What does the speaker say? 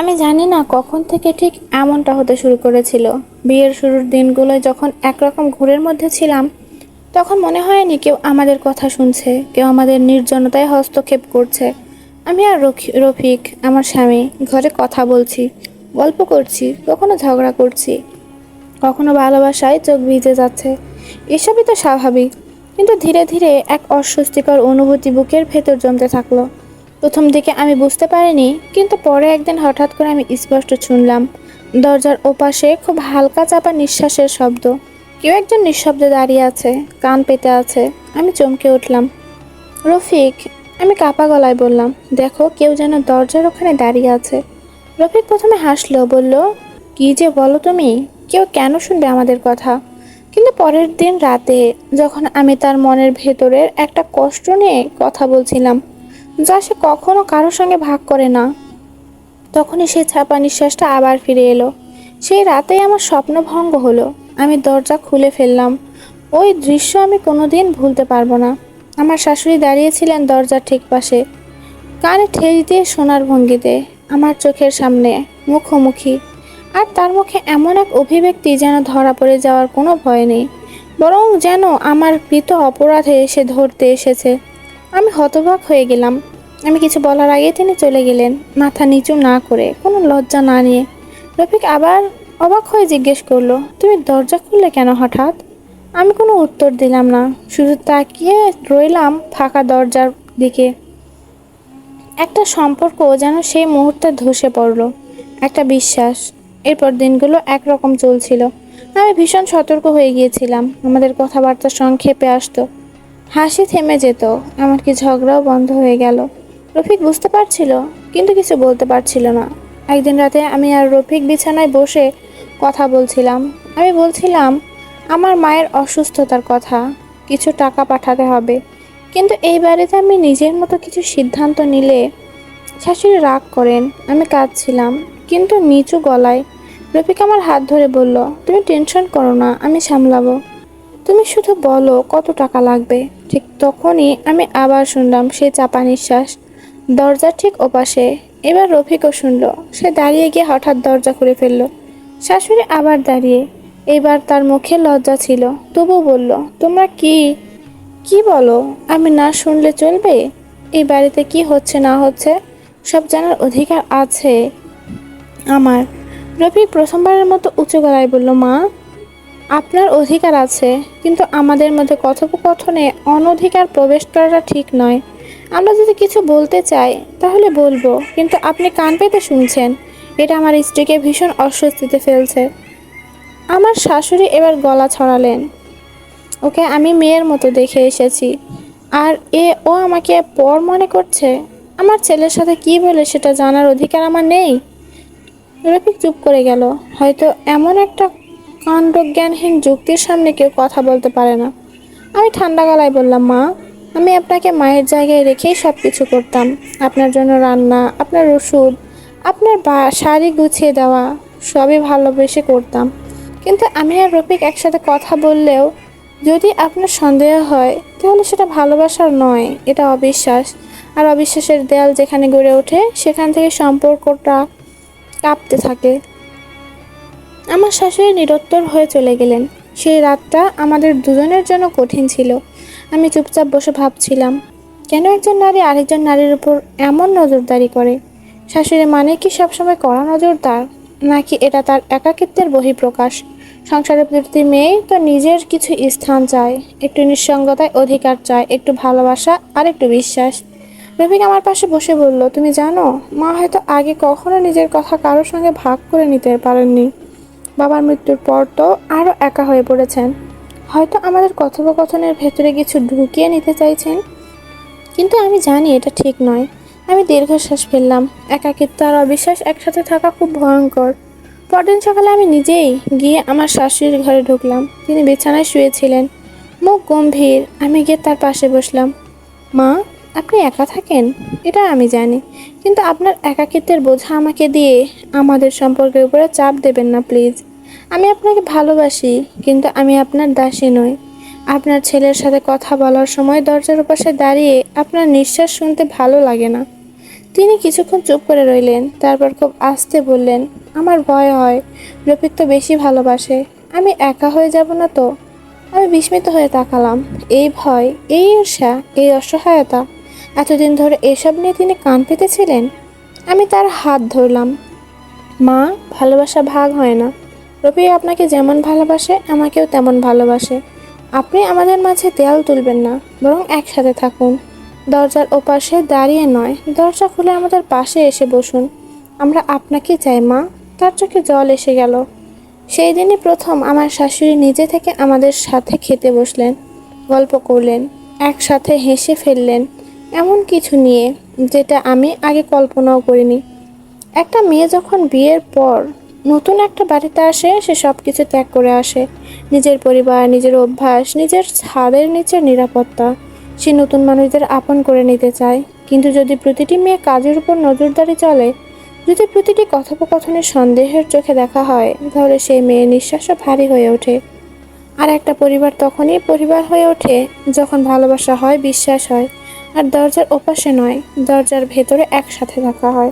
আমি জানি না কখন থেকে ঠিক এমনটা হতে শুরু করেছিল। বিয়ের শুরুর দিনগুলোয় যখন একরকম ঘোরের মধ্যে ছিলাম, তখন মনে হয়নি কেউ আমাদের কথা শুনছে, কেউ আমাদের নির্জনতায় হস্তক্ষেপ করছে। আমি আর রফিক, আমার স্বামী, ঘরে কথা বলছি, গল্প করছি, কখনো ঝগড়া করছি, কখনো ভালোবাসায় চোখ ভিজে যাচ্ছে। এসবই তো স্বাভাবিক, কিন্তু ধীরে ধীরে এক অস্বস্তিকর অনুভূতি বুকের ভেতর জমতে থাকল। প্রথম দিকে আমি বুঝতে পারিনি, কিন্তু পরে একদিন হঠাৎ করে আমি স্পষ্ট শুনলাম, দরজার ওপাশে খুব হালকা চাপা নিঃশ্বাসের শব্দ। কেউ একজন নিঃশব্দে দাঁড়িয়ে আছে, কান পেতে আছে। আমি চমকে উঠলাম। রফিক, আমি কাপা গলায় বললাম, দেখো, কেউ যেন দরজার ওখানে দাঁড়িয়ে আছে। রফিক প্রথমে হাসলো, বলল, কি যে বলো তুমি? কেউ কেন শুনবে আমাদের কথা? কিন্তু পরের দিন রাতে, যখন আমি তার মনের ভেতরের একটা কষ্ট নিয়ে কথা বলছিলাম যা সে কখনো কারোর সঙ্গে ভাগ করে না। তখনই সেই ছাপা নিঃশ্বাসটা আবার ফিরে এলো। সেই রাতেই আমার স্বপ্ন ভঙ্গ হলো। আমি দরজা খুলে ফেললাম। ওই দৃশ্য আমি কোনোদিন ভুলতে পারব না। আমার শাশুড়ি দাঁড়িয়েছিলেন দরজার ঠিক পাশে। কানে ঠেস দিয়ে সোনার ভঙ্গিতে, আমার চোখের সামনে মুখোমুখি। আর তার মুখে এমন এক অভিব্যক্তি যেন ধরা পড়ে যাওয়ার কোনো ভয় নেই। বরং যেন আমার কৃত অপরাধে এসে ধরতে এসেছে। আমি হতবাক হয়ে গেলাম। আমি কিছু বলার আগে তিনি চলে গেলেন, মাথা নিচু না করে, কোনো লজ্জা না নিয়ে। রফিক আবার অবাক হয়ে জিজ্ঞেস করল, তুমি দরজা খুললে কেন হঠাৎ? আমি কোনো উত্তর দিলাম না, শুধু তাকিয়ে রইলাম ফাঁকা দরজার দিকে। একটা সম্পর্ক যেন সেই মুহূর্তে ধসে পড়ল, একটা বিশ্বাস। এরপর দিনগুলো একরকম চলছিল। আমি ভীষণ সতর্ক হয়ে গিয়েছিলাম, আমাদের কথাবার্তা সংক্ষেপে আসতো। হাসি থেমে যেত। আমার কি ঝগড়াও বন্ধ হয়ে গেল। রফিক বুঝতে পারছিল, কিন্তু কিছু বলতে পারছিল না। একদিন রাতে আমি আর রফিক বিছানায় বসে কথা বলছিলাম। আমি বলছিলাম, আমার মায়ের অসুস্থতার কথা, কিছু টাকা পাঠাতে হবে। কিন্তু এই বাড়িতে আমি নিজের মতো কিছু সিদ্ধান্ত নিলে শাশুড়ি রাগ করেন, আমি কাঁদছিলাম। কিন্তু নিচু গলায়, রফিক আমার হাত ধরে বলল, তুমি টেনশন করো না, আমি সামলাবো। তুমি শুধু বলো কত টাকা লাগবে। ঠিক তখনই আমি আবার শুনলাম সেই চাপা নিঃশ্বাস। দরজার ঠিক ওপাশে। এবার রফিকও শুনলো। সে দাঁড়িয়ে গিয়ে হঠাৎ দরজা খুলে ফেলল। শাশুড়ি আবার দাঁড়িয়ে। এবার তার মুখে লজ্জা ছিল। তবু বলল, তোমরা কি? কি বলো? আমি না শুনলে চলবে? এই বাড়িতে কি হচ্ছে, না হচ্ছে? সব জানার অধিকার আছে আমার। রফিক প্রথমবারের মতো উঁচু গলায় বলল, মা আপনার অধিকার আছে, কিন্তু আমাদের মধ্যে কথোপকথনে অনধিকার প্রবেশ করাটা ঠিক নয়। আমরা যদি কিছু বলতে চাই, তাহলে বলব, কিন্তু আপনি কান পেতে শুনছেন। এটা আমার স্ত্রীকে ভীষণ অস্বস্তিতে ফেলছে। আমার শাশুড়ি এবার গলা ছড়ালেন। ওকে আমি মেয়ের মতো দেখে এসেছি। আর এ, ও আমাকে পর মনে করছে? আমার ছেলের সাথে কি বলে সেটা জানার অধিকার আমার নেই? রফিক চুপ করে গেল। হয়তো এমন একটা কাণ্ডজ্ঞানহীন যুক্তির সামনে কেউ কথা বলতে পারে না। আমি ঠান্ডা গলায় বললাম, মা, আমি আপনাকে মায়ের জায়গায় রেখেই সব কিছু করতাম। আপনার জন্য রান্না, আপনার ওষুধ, আপনার বা, শাড়ি গুছিয়ে দেওয়া, সবই ভালোবেসে করতাম। কিন্তু আমি আর রফিক একসাথে কথা বললেও যদি আপনার সন্দেহ হয়, তাহলে সেটা ভালোবাসার নয়, এটা অবিশ্বাস। আর অবিশ্বাসের দেয়াল যেখানে গড়ে ওঠে, সেখান থেকে সম্পর্কটা কাঁপতে থাকে। আমার শাশুড়ি নিরত্তর হয়ে চলে গেলেন। সেই রাতটা আমাদের দুজনের জন্য কঠিন ছিল। আমি চুপচাপ বসে ভাবছিলাম, কেন একজন নারী আরেকজন নারীর উপর এমন নজরদারি করে? শাশুড়ি মানে কি সবসময় কড়া নজরদার, নাকি এটা তার একাকিত্বের বহিঃপ্রকাশ? সংসারের প্রতি মেয়ে তো নিজের কিছু স্থান চায়, একটু নিঃসঙ্গতায় অধিকার চায়, একটু ভালোবাসা, আর একটু বিশ্বাস। রফিক আমার পাশে বসে বলল, তুমি জানো, মা হয়তো আগে কখনো নিজের কথা কারোর সঙ্গে ভাগ করে নিতে পারেননি। বাবার মৃত্যুর পর তো আরও একা হয়ে পড়েছেন। হয়তো আমাদের কথোপকথনের ভেতরে কিছু ঢুকিয়ে নিতে চাইছেন। কিন্তু আমি জানি এটা ঠিক নয়। আমি দীর্ঘশ্বাস ফেললাম। একাকিত্ব আর অবিশ্বাস একসাথে থাকা খুব ভয়ঙ্কর। পরদিন সকালে আমি নিজেই গিয়ে আমার শাশুড়ির ঘরে ঢুকলাম। তিনি বিছানায় শুয়েছিলেন। মুখ গম্ভীর। আমি গিয়ে তার পাশে বসলাম। মা, আপনি একা থাকেন? এটা আমি জানি। কিন্তু আপনার একাকিত্বের বোঝা আমাকে দিয়ে আমাদের সম্পর্কের উপরে চাপ দেবেন না, প্লিজ। আমি আপনাকে ভালোবাসি, কিন্তু আমি আপনার দাসী নই। আপনার ছেলের সাথে কথা বলার সময় দরজার পাশে দাঁড়িয়ে আপনার নিঃশ্বাস শুনতে ভালো লাগে না। তিনি কিছুক্ষণ চুপ করে রইলেন, তারপর খুব আস্তে বললেন, আমার ভয় হয়, রফিক তো বেশি ভালোবাসে, আমি একা হয়ে যাব না তো? আমি বিস্মিত হয়ে তাকালাম, এই ভয়, এই ঈর্ষা, এই অসহায়তা, এতদিন ধরে এসব নিয়ে তিনি কান পেতেছিলেন? আমি তার হাত ধরলাম, মা, ভালোবাসা ভাগ হয় না। রবি আপনাকে যেমন ভালোবাসে, আমাকেও তেমন ভালোবাসে। আপনি আমাদের মাঝে দেয়াল তুলবেন না, বরং একসাথে থাকুন। দরজার ওপাশে দাঁড়িয়ে নয়, দরজা খুলে আমাদের পাশে এসে বসুন। আমরা আপনাকে চাই, মা। তার চোখে জল এসে গেল। সেই দিনই প্রথম আমার শাশুড়ি নিজে থেকে আমাদের সাথে খেতে বসলেন, গল্প করলেন, একসাথে হেসে ফেললেন, এমন কিছু নিয়ে, যেটা আমি আগে কল্পনাও করিনি। একটা মেয়ে যখন বিয়ের পর নতুন একটা বাড়িতে আসে, সে সব কিছু ত্যাগ করে আসে। নিজের পরিবার, নিজের অভ্যাস, নিজের ছাদের নিচের নিরাপত্তা। সে নতুন মানুষদের আপন করে নিতে চায়। কিন্তু যদি প্রতিটি মেয়ে কাজের উপর নজরদারি চলে, যদি প্রতিটি কথোপকথনে সন্দেহের চোখে দেখা হয়, তাহলে সেই মেয়ের নিঃশ্বাসও ভারী হয়ে ওঠে। আর একটা পরিবার তখনই পরিবার হয়ে ওঠে যখন ভালোবাসা হয়, বিশ্বাস হয়। আর দরজার ওপাশে নয়, দরজার ভেতরে একসাথে থাকা হয়।